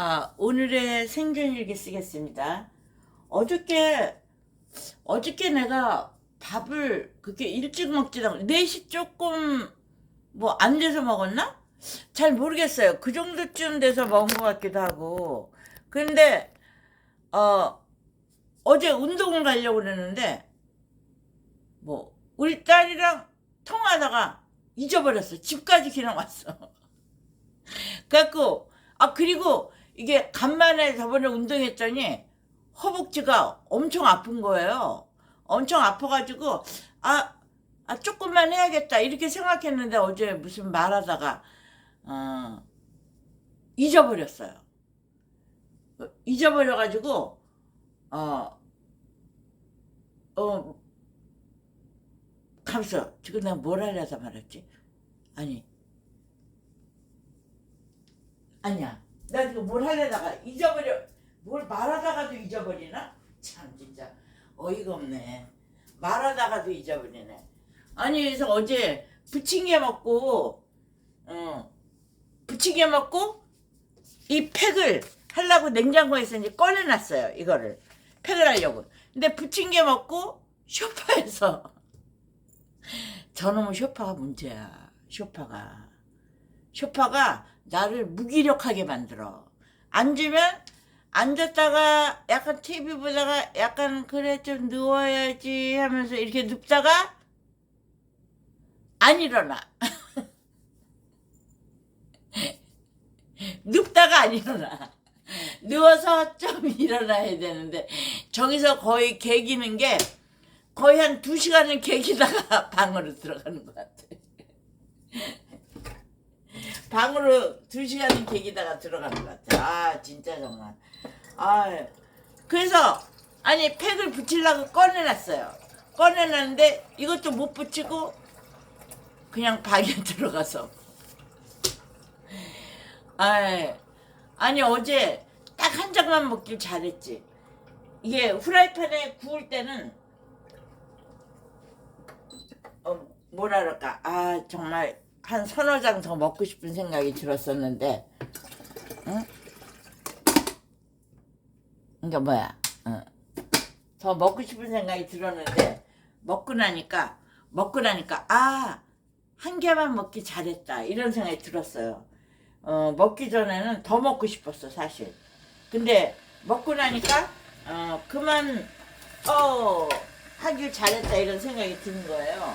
아, 오늘의 생존일기 쓰겠습니다. 어저께, 어저께 내가 밥을 그렇게 일찍 먹지 않고, 4시 조금 뭐 안 돼서 먹었나? 잘 모르겠어요. 그 정도쯤 돼서 먹은 것 같기도 하고. 근데, 어, 어제 운동을 가려고 그랬는데, 뭐, 우리 딸이랑 통화하다가 잊어버렸어. 집까지 그냥 왔어. 그래갖고, 아, 그리고 이게 간만에 저번에 운동했더니 허벅지가 엄청 아픈 거예요. 엄청 아파가지고, 아, 아, 조금만 해야겠다. 이렇게 생각했는데 어제 무슨 말하다가, 어, 잊어버렸어요. 어, 잊어버려가지고, 어, 어, 가면서, 지금 내가 뭘 하려다 말았지? 아니, 아니야. 나 지금 뭘 하려다가 잊어버려. 뭘 말하다가도 잊어버리나? 참 진짜 어이가 없네. 말하다가도 잊어버리네. 아니 그래서 어제 부침개 먹고 어 부침개 먹고 이 팩을 하려고 냉장고에서 이제 꺼내놨어요. 이거를 팩을 하려고. 근데 부침개 먹고 쇼파에서 저놈의 쇼파가 문제야. 쇼파가. 쇼파가 나를 무기력하게 만들어. 앉으면 앉았다가 약간 TV 보다가 약간 그래 좀 누워야지 하면서 이렇게 눕다가 안 일어나. 눕다가 안 일어나. 누워서 좀 일어나야 되는데 저기서 거의 개기는 게 거의 한 두 시간을 개기다가 방으로 들어가는 것 같아. 방으로 두 시간을 개기다가 들어가는 것 같아. 아 진짜 정말. 아 그래서 아니 팩을 붙이려고 꺼내놨어요. 꺼내놨는데 이것도 못 붙이고 그냥 방에 들어가서. 아 아니 어제 딱 한 장만 먹길 잘했지. 이게 후라이팬에 구울 때는 어 뭐랄까 아 정말 한 서너 장 더 먹고 싶은 생각이 들었었는데, 응? 그러니까 뭐야, 응. 더 먹고 싶은 생각이 들었는데 먹고 나니까 먹고 나니까 아 한 개만 먹기 잘했다 이런 생각이 들었어요. 어, 먹기 전에는 더 먹고 싶었어 사실. 근데 먹고 나니까 어, 그만 어 하길 잘했다 이런 생각이 드는 거예요.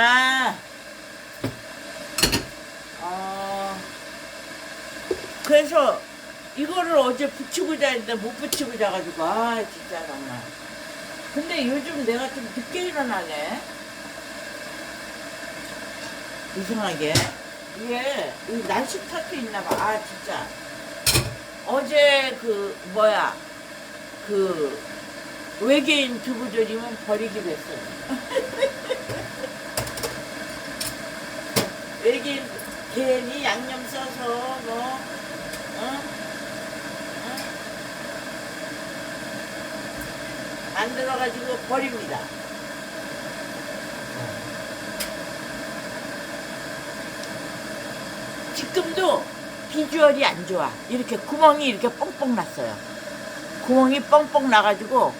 아이고나. 어, 그래서 이거를 어제 붙이고 자는데 못 붙이고 자가지고, 아, 진짜 정말. 근데 요즘 내가 좀 늦게 일어나네. 이상하게. 이게, 이 날씨 탓도 있나 봐. 아, 진짜. 어제 그, 뭐야. 그, 외계인 두부조림은 버리기로 했어요. 외계인 괜히 양념 써서 뭐 어? 어? 만들어 가지고 버립니다. 지금도 비주얼이 안 좋아. 이렇게 구멍이 이렇게 뻥뻥 났어요. 구멍이 뻥뻥 나가지고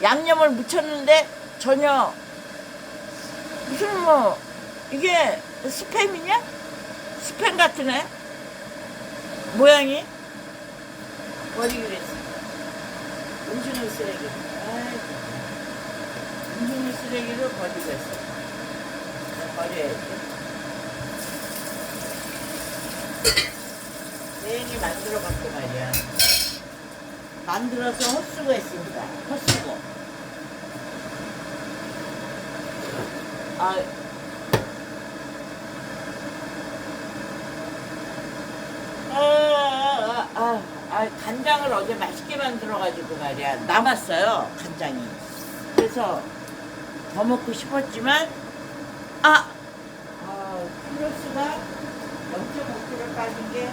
양념을 묻혔는데 전혀 무슨 뭐 이게 스팸이냐? 스팸 같으네 모양이? 버리기로 했어. 음식물 쓰레기. 아이고. 음식물 쓰레기를 버리고 내가 버려야지. 괜히 만들어 갖고 말이야. 만들어서 헛수고 했습니다. 헛수고. 아 아, 간장을 어제 맛있게 만들어가지고 말이야. 남았어요, 간장이. 그래서 더 먹고 싶었지만, 아! 아, 플러스가 0.5kg 빠진 게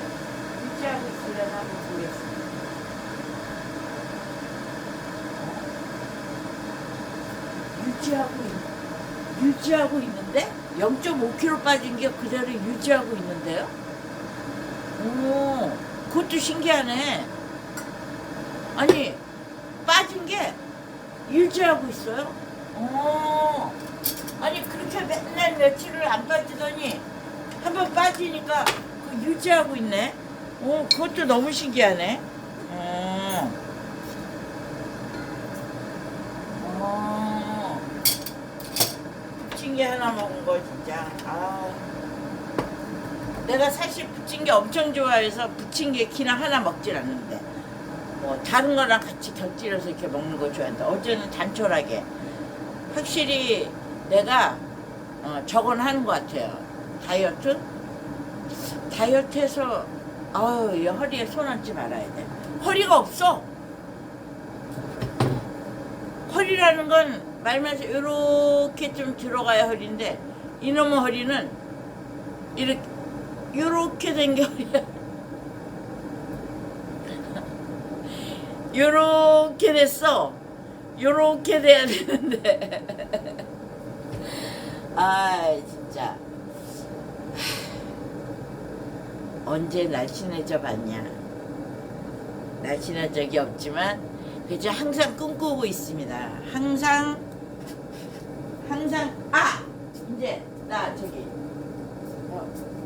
유지하고 있으려나 한번 보겠습니다. 어? 유지하고 있, 유지하고 있는데? 0.5kg 빠진 게 그대로 유지하고 있는데요? 오, 그것도 신기하네. 아니, 빠진 게 유지하고 있어요. 오, 아니, 그렇게 맨날 며칠을 안 빠지더니 한 번 빠지니까 그 유지하고 있네. 오, 그것도 너무 신기하네. 어. 어. 부침개 하나 먹은 거 진짜. 아. 내가 사실 부침개 엄청 좋아해서 부침개 키나 하나 먹질 않는데 뭐 다른 거랑 같이 곁들여서 이렇게 먹는 거 좋아한다. 어제는 단촐하게 확실히 내가 어, 저건 하는 것 같아요. 다이어트? 다이어트해서 아우 이 허리에 손 얹지 말아야 돼. 허리가 없어. 허리라는 건 말면서 이렇게 좀 들어가야 허리인데 이놈의 허리는 이렇게 요렇게 허리야. 요렇게 됐어. 요렇게 돼야 되는데. 아, 진짜. 언제 날씬해져 봤냐. 날씬한 적이 없지만, 그저 항상 꿈꾸고 있습니다. 항상, 항상, 아! 이제, 나 저기, 어.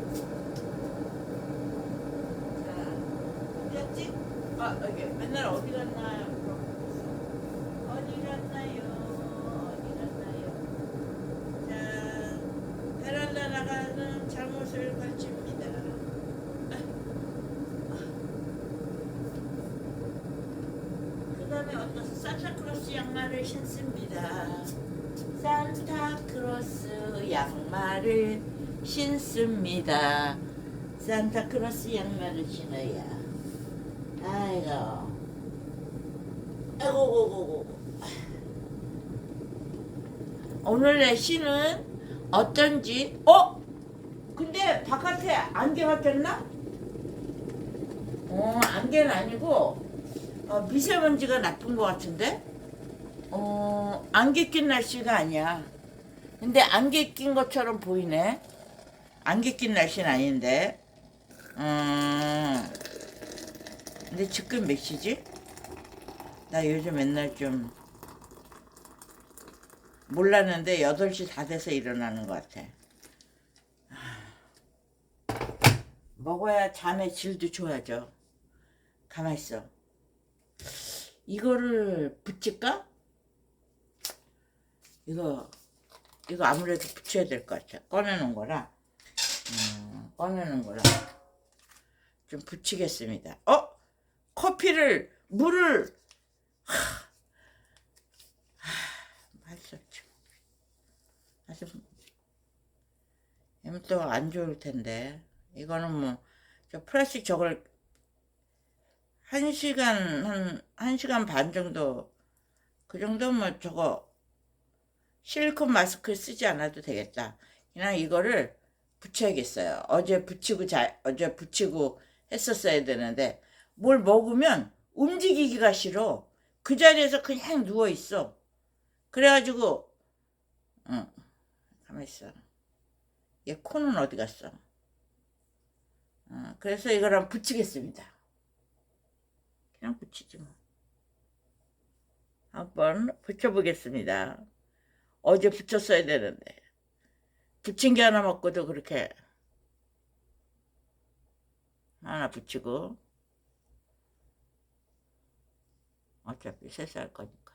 아, 여기 맨날 어디 갔나요? 어디 갔나요? 어디 갔나요? 자, 베란다 나가는 잘못을 걸칩니다. 그 다음에 어떤 산타크로스 양말을 신습니다. 산타크로스 양말을 신습니다. 산타크로스 양말을 신어야. 아이고. 아이고, 고고고. 오늘 날씨는 어떤지, 어? 근데 바깥에 안개가 꼈나? 어, 안개는 아니고, 어, 미세먼지가 나쁜 것 같은데? 어, 안개 낀 날씨가 아니야. 근데 안개 낀 것처럼 보이네. 안개 낀 날씨는 아닌데. 음, 근데 지금 몇 시지? 나 요즘 맨날 좀 몰랐는데 8시 다 돼서 일어나는 것 같아. 먹어야 잠의 질도 좋아져. 가만 있어. 이거를 붙일까? 이거 이거 아무래도 붙여야 될 것 같아. 꺼내놓은 거라. 음, 꺼내놓은 거라. 좀 붙이겠습니다. 어? 커피를 물을 하, 하, 없죠. 아주 또안 좋을 텐데 이거는 뭐저 플라스틱 저걸 한 시간 한, 한 시간 반 정도 그 정도면 저거 실리콘 마스크 쓰지 않아도 되겠다. 그냥 이거를 붙여야겠어요. 어제 붙이고 자, 어제 붙이고 했었어야 되는데 뭘 먹으면 움직이기가 싫어. 그 자리에서 그냥 누워 있어. 그래가지고 응 가만 있어. 얘 코는 어디 갔어? 어, 그래서 이거랑 붙이겠습니다. 그냥 붙이지 뭐. 한번 붙여보겠습니다. 어제 붙였어야 되는데 붙인 게 하나 먹고도 그렇게 하나 붙이고 어차피 세수할 거니까.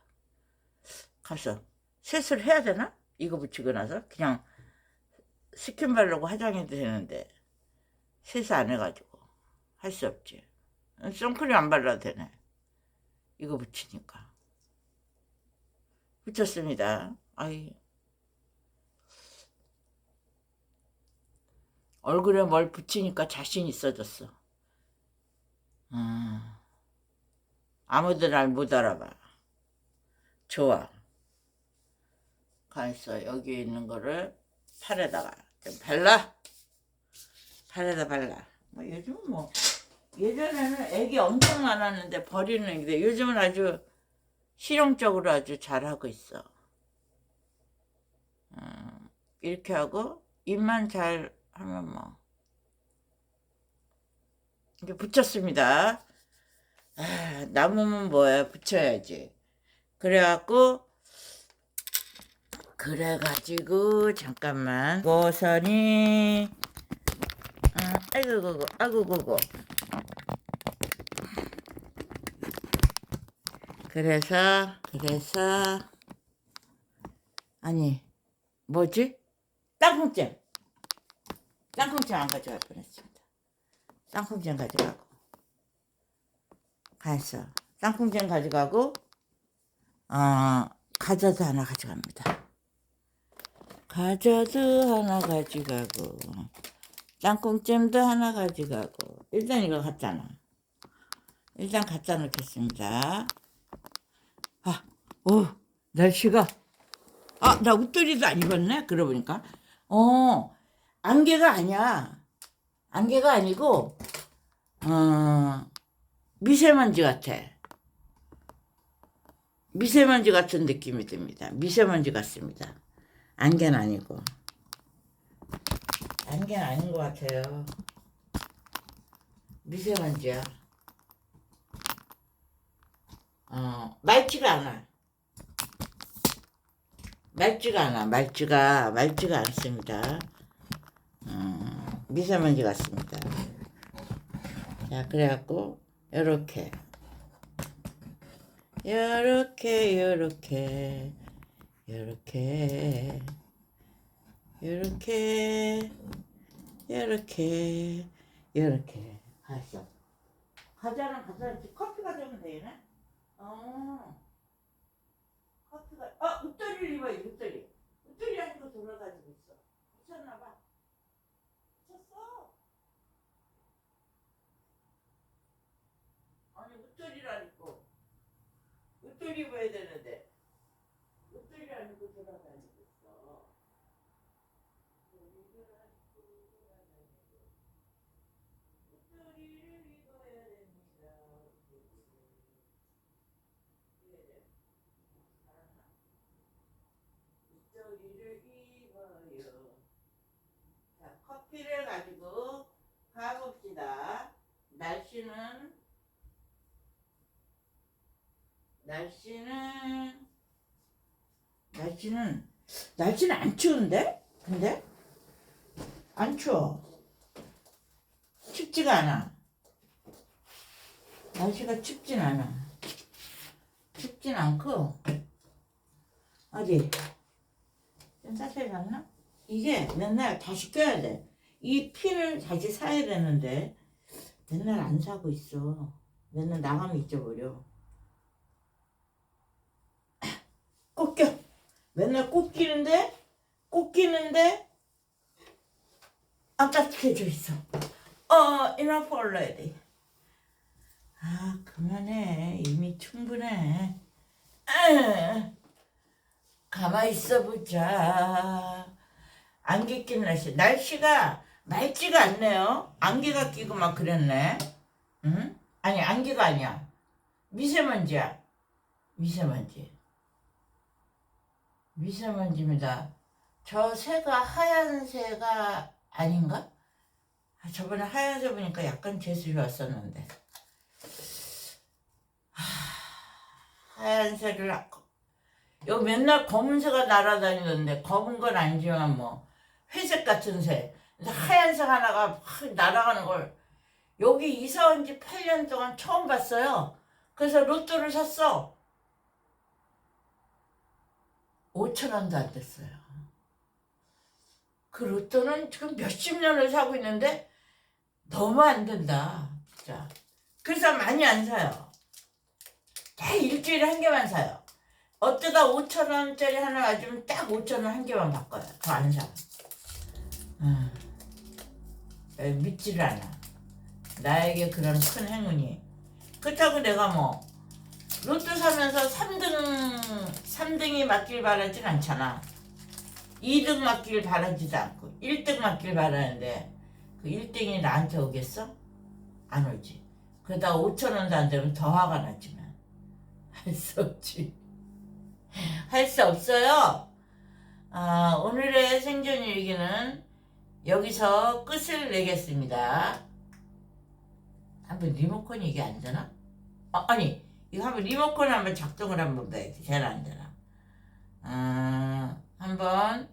가서 세수를 해야 되나? 이거 붙이고 나서 그냥 스킨 바르고 화장해도 되는데 세수 안 해가지고 할 수 없지. 선크림 안 발라도 되네. 이거 붙이니까. 붙였습니다. 아이. 얼굴에 뭘 붙이니까 자신 있어졌어. 음. 아무도 날 못 알아봐. 좋아. 가있어. 여기 있는 거를 팔에다가 좀 발라. 팔에다 발라. 뭐 요즘 뭐 예전에는 애기 엄청 많았는데 버리는 게 요즘은 아주 실용적으로 아주 잘하고 있어. 음, 이렇게 하고 입만 잘 하면 뭐 이렇게 붙였습니다. 아, 남으면 뭐야? 붙여야지. 그래갖고 그래가지고 잠깐만. 고선이. 아, 아이고 그거 아이고 그거 그래서 그래서 아니 뭐지? 땅콩잼. 땅콩잼 안 가져갈 뻔했습니다. 땅콩잼 가져가고 가서 땅콩잼 가져가고 어 과자도 하나 가져갑니다 과자도 하나 가져가고 땅콩잼도 하나 가져가고 일단 이거 갖다 놔 일단 갖다 놓겠습니다 아, 오, 날씨가 아, 나 옷들이도 안 입었네. 그러고 보니까. 어, 안개가 아니야. 안개가 아니고, 어, 미세먼지 같아. 미세먼지 같은 느낌이 듭니다. 미세먼지 같습니다. 안개는 아니고. 안개는 아닌 것 같아요. 미세먼지야. 어, 맑지가 않아. 맑지가 않아. 맑지가 맑지가 않습니다. 음, 미세먼지 같습니다. 자, 그래갖고 요렇게. 요렇게 요렇게. 요렇게. 요렇게. 요렇게. 요렇게. 가서 과자는 가져야지 커피 가져오면 되겠네? 어. 커피가 아 웃돌이를 입어야 웃돌이. 웃돌이 하니까 돌아가지고 있어. 미쳤나봐 미쳤어 아니 웃돌이를 안 입고 웃돌이 입어야 되는데. 웃돌이 안 입고 돌아다니고 있어. 웃돌이를 입어야 됩니다. 그래 잘한다 웃돌이를 입어요. 자 커피를 가지고 가봅시다. 날씨는 날씨는 날씨는 날씨는 안 추운데? 근데 안 추워. 춥지가 않아. 날씨가 춥진 않아. 춥진 않고 어디 좀 따뜻해 졌나? 이게 맨날 다시 껴야 돼. 이 핀을 다시 사야 되는데 맨날 안 사고 있어. 맨날 나가면 잊어버려. 꼭 껴. 맨날 끼는데, 안 따뜻해져 있어. 어, enough already. 아, 그만해. 이미 충분해. 아, 가만히 있어 보자. 안개 낀 날씨. 날씨가 맑지가 않네요. 안개가 끼고 막 그랬네. 응? 아니, 안개가 아니야. 미세먼지야. 미세먼지. 미세먼지입니다. 저 새가 하얀 새가 아닌가? 아, 저번에 하얀 새 보니까 약간 재수이 왔었는데. 하, 하얀 새를 아- 요 맨날 검은 새가 날아다니던데 검은 건 아니지만 뭐 회색 같은 새. 하얀 새 하나가 확 날아가는 걸 여기 이사 온 지 8년 동안 처음 봤어요. 그래서 로또를 샀어. 5천 원도 안 됐어요. 그 로또는 지금 몇십 년을 사고 있는데 너무 안 된다. 진짜. 그래서 많이 안 사요. 다 일주일에 한 개만 사요. 어쩌다 5천 원짜리 하나 가지면 딱 5천 원 한 개만 바꿔요. 더 안 사. 음. 에, 믿지를 않아. 나에게 그런 큰 행운이. 그렇다고 내가 뭐 로또 사면서 3등 3등이 맞길 바라진 않잖아. 2등 맞길 바라지도 않고 1등 맞길 바라는데 그 1등이 나한테 오겠어? 안 오지. 그러다 5천 원도 안 되면 더 화가 나지만 할 수 없지. 할 수 없어요. 아, 오늘의 생존 일기는 여기서 끝을 내겠습니다. 한번 리모컨이 이게 안 되나? 아, 아니 이거 한번 리모컨 한번 작동을 한번 봐야지. 잘 안 되나? 아, 한번